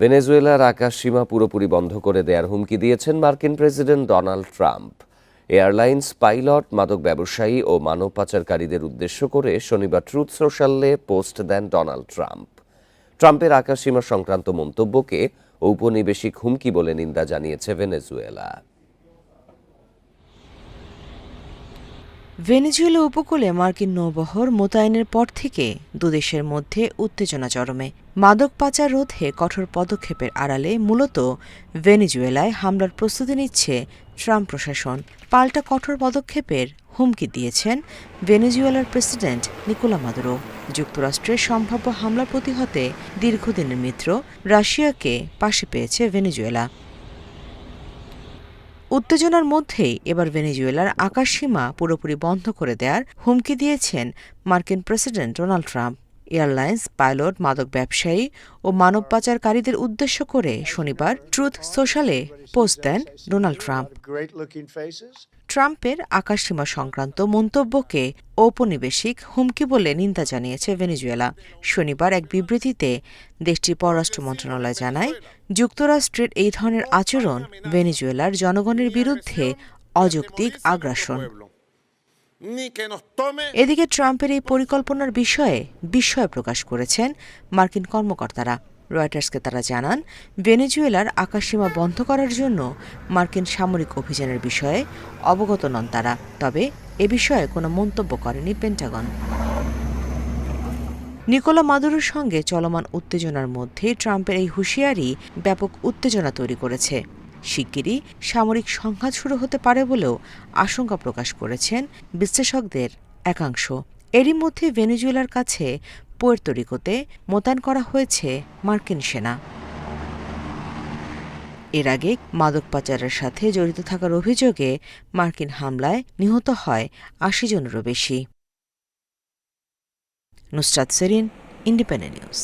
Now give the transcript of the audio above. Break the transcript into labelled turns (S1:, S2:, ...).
S1: ভেনেজুয়েলার আকাশ সীমা পুরোপুরি বন্ধ করে দেওয়ার হুমকি দিয়েছেন মার্কিন president Donald Trump. Airlines pilot, মাদক ব্যবসায়ী ও মানব পাচারকারীদের উদ্দেশ্য করে শনিবার ট্রুথ সোশ্যালে পোস্ট দেন ডোনাল্ড ট্রাম্প। ট্রাম্পের আকাশ সীমা সংক্রান্ত মন্তব্যকে ঔপনিবেশিক হুমকি বলে নিন্দা জানিয়েছে ভেনেজুয়েলা।
S2: ভেনেজুয়েলা উপকূলে মার্কিন নৌবহর মোতায়েনের পর থেকে দুদেশের মধ্যে উত্তেজনা চরমে। মাদক পাচার রোধে কঠোর পদক্ষেপের আড়ালে মূলত ভেনেজুয়েলায় হামলার প্রস্তুতি নিচ্ছে ট্রাম্প প্রশাসন। পাল্টা কঠোর পদক্ষেপের হুমকি দিয়েছেন ভেনেজুয়েলার প্রেসিডেন্ট নিকোলা মাদুরো। যুক্তরাষ্ট্রের সম্ভাব্য হামলা প্রতিহতে দীর্ঘদিনের মিত্র রাশিয়াকে পাশে পেয়েছে ভেনেজুয়েলা। উত্তেজনার মধ্যেই এবার ভেনেজুয়েলার আকাশসীমা পুরোপুরি বন্ধ করে দেওয়ার হুমকি দিয়েছেন মার্কিন president Donald Trump airlines, pilot, মাদক ব্যবসায়ী ও মানব পাচারকারীদের উদ্দেশ্য করে শনিবার ট্রুথ সোশ্যালে পোস্ট দেন ডোনাল্ড ট্রাম্প. ট্রাম্পের আকাশসীমা সংক্রান্ত মন্তব্যকে ঔপনিবেশিক হুমকি বলে নিন্দা জানিয়েছে ভেনেজুয়েলা। শনিবার এক বিবৃতিতে দেশটির পররাষ্ট্র মন্ত্রণালয় জানায়, যুক্তরাষ্ট্রের এই ধরনের আচরণ ভেনেজুয়েলার জনগণের বিরুদ্ধে অযৌক্তিক আগ্রাসন। এদিকে ট্রাম্পের এই পরিকল্পনার বিষয়ে বিস্ময় প্রকাশ করেছেন মার্কিন কর্মকর্তারা। রয়টার্সকে তারা জানান, ভেনেজুয়েলার আকাশসীমা বন্ধ করার জন্য মার্কিন সামরিক অভিযানের বিষয়ে অবগত নন তারা। তবে এ বিষয়ে কোনো মন্তব্য করেনি পেন্টাগন। নিকোলা মাদুরোর সঙ্গে চলমান উত্তেজনার মধ্যে ট্রাম্পের এই হুঁশিয়ারি ব্যাপক উত্তেজনা তৈরি করেছে। শিগগিরই সামরিক সংঘাত শুরু হতে পারে বলেও আশঙ্কা প্রকাশ করেছেন বিশ্লেষকদের একাংশ। এরই মধ্যে ভেনেজুয়েলার কাছে পোয়ের্তোরিকোতে মোতায়েন করা হয়েছে মার্কিন সেনা। এর আগে মাদক পাচারের সাথে জড়িত থাকার অভিযোগে মার্কিন হামলায় নিহত হয় আশি জনেরও বেশি। Nusrat serene independent news